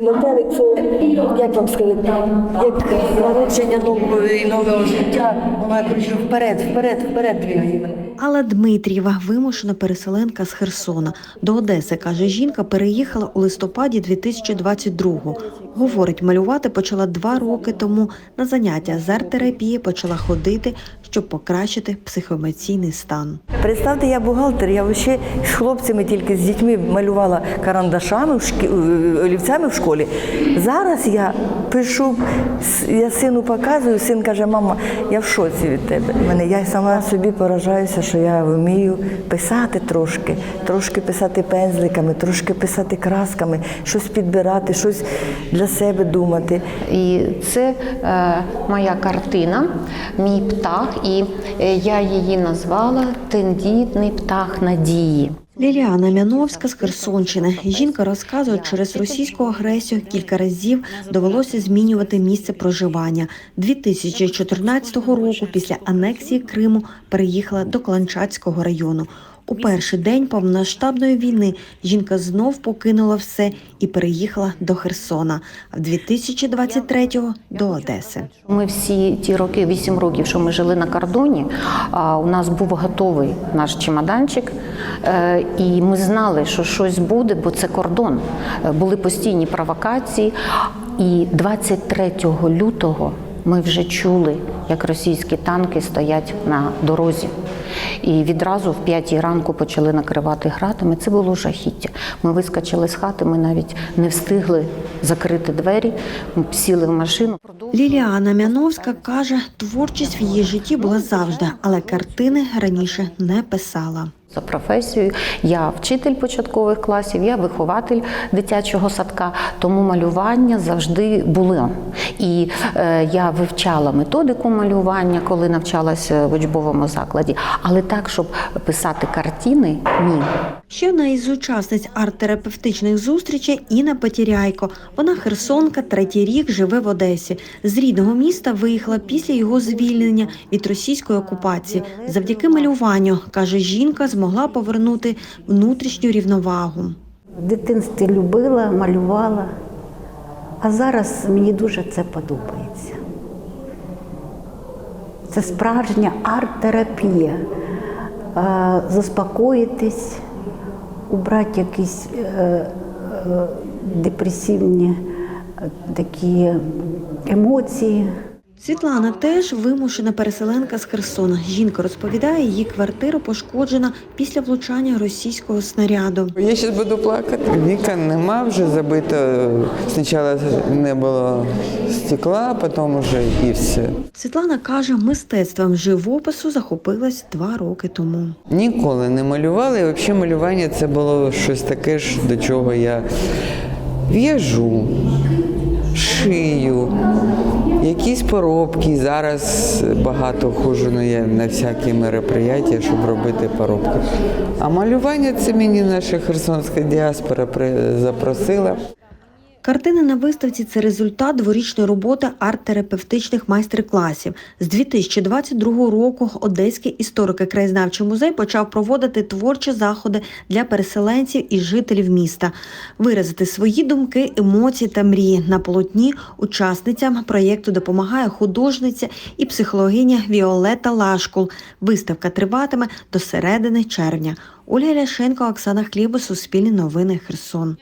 Метелик це, як вам сказати, як народження нової нового життя. Вона кричу вперед, вперед, вперед двігає. Алла Дмитрієва, вимушена переселенка з Херсона. До Одеси, каже жінка, переїхала у листопаді 2022-го. Говорить, малювати почала два роки тому. На заняття з арт-терапії почала ходити, щоб покращити психоемоційний стан. Представте, я бухгалтер, я ще з хлопцями тільки з дітьми малювала карандашами, в шкі... е, олівцями в школі. Зараз я пишу, я сину показую, син каже, мама, я в шоці від тебе. Мене, я сама собі поражаюся, що я вмію писати трошки, трошки писати пензликами, трошки писати красками, щось підбирати, щось для себе думати. І це е, моя картина, мій птах, і е, я її назвала Тендітний птах надії. Ліліана Мяновська з Херсонщини. Жінка розказує, через російську агресію кілька разів довелося змінювати місце проживання. 2014 року після анексії Криму переїхала до Кланчацького району. У перший день повномасштабної війни жінка знов покинула все і переїхала до Херсона, а в 2023-го – до Одеси. Ми всі ті роки, вісім років, що ми жили на кордоні, у нас був готовий наш чемоданчик, е, і ми знали, що щось буде, бо це кордон. Е, Були постійні провокації. І 23 лютого ми вже чули, як російські танки стоять на дорозі. І відразу в п'ятій ранку почали накривати гратами. Це було жахіття. Ми вискочили з хати, ми навіть не встигли закрити двері, ми сіли в машину. Ліліана Мяновська каже, творчість в її житті була завжди, але картини раніше не писала. За професією я вчитель початкових класів, я вихователь дитячого садка, тому малювання завжди було. І е, я вивчала методику малювання, коли навчалася в учбовому закладі, але так, щоб писати картини, ні. Ще одна із учасниць арт-терапевтичних зустрічей Інна Потіряйко. Вона херсонка, третій рік живе в Одесі. З рідного міста виїхала після його звільнення від російської окупації. Завдяки малюванню, каже жінка, змогла повернути внутрішню рівновагу. В дитинстві любила, малювала, а зараз мені дуже це подобається. Це справжня арт-терапія. Заспокоїтись, убрати якісь е, е, депресивні такі емоції. Світлана теж вимушена переселенка з Херсона. Жінка розповідає, її квартира пошкоджена після влучання російського снаряду. Я зараз буду плакати. Вікон нема вже забито. Спочатку не було стекла, потім вже і все. Світлана каже, мистецтвом живопису захопилась два роки тому. Ніколи не малювала, і взагалі малювання це було щось таке ж, до чого я в'яжу, шию, якісь поробки. Зараз багато ходжу на, на всякі мероприятия, щоб робити поробки. А малювання це мені наша херсонська діаспора запросила. Картини на виставці це результат дворічної роботи арт-терапевтичних майстер-класів. З 2022 року Одеський історико-краєзнавчий музей почав проводити творчі заходи для переселенців і жителів міста, виразити свої думки, емоції та мрії на полотні. Учасницям проєкту допомагає художниця і психологиня Віолета Лашкул. Виставка триватиме до середини червня. Ольга Ляшенко, Оксана Хлібус, Суспільні новини, Херсон.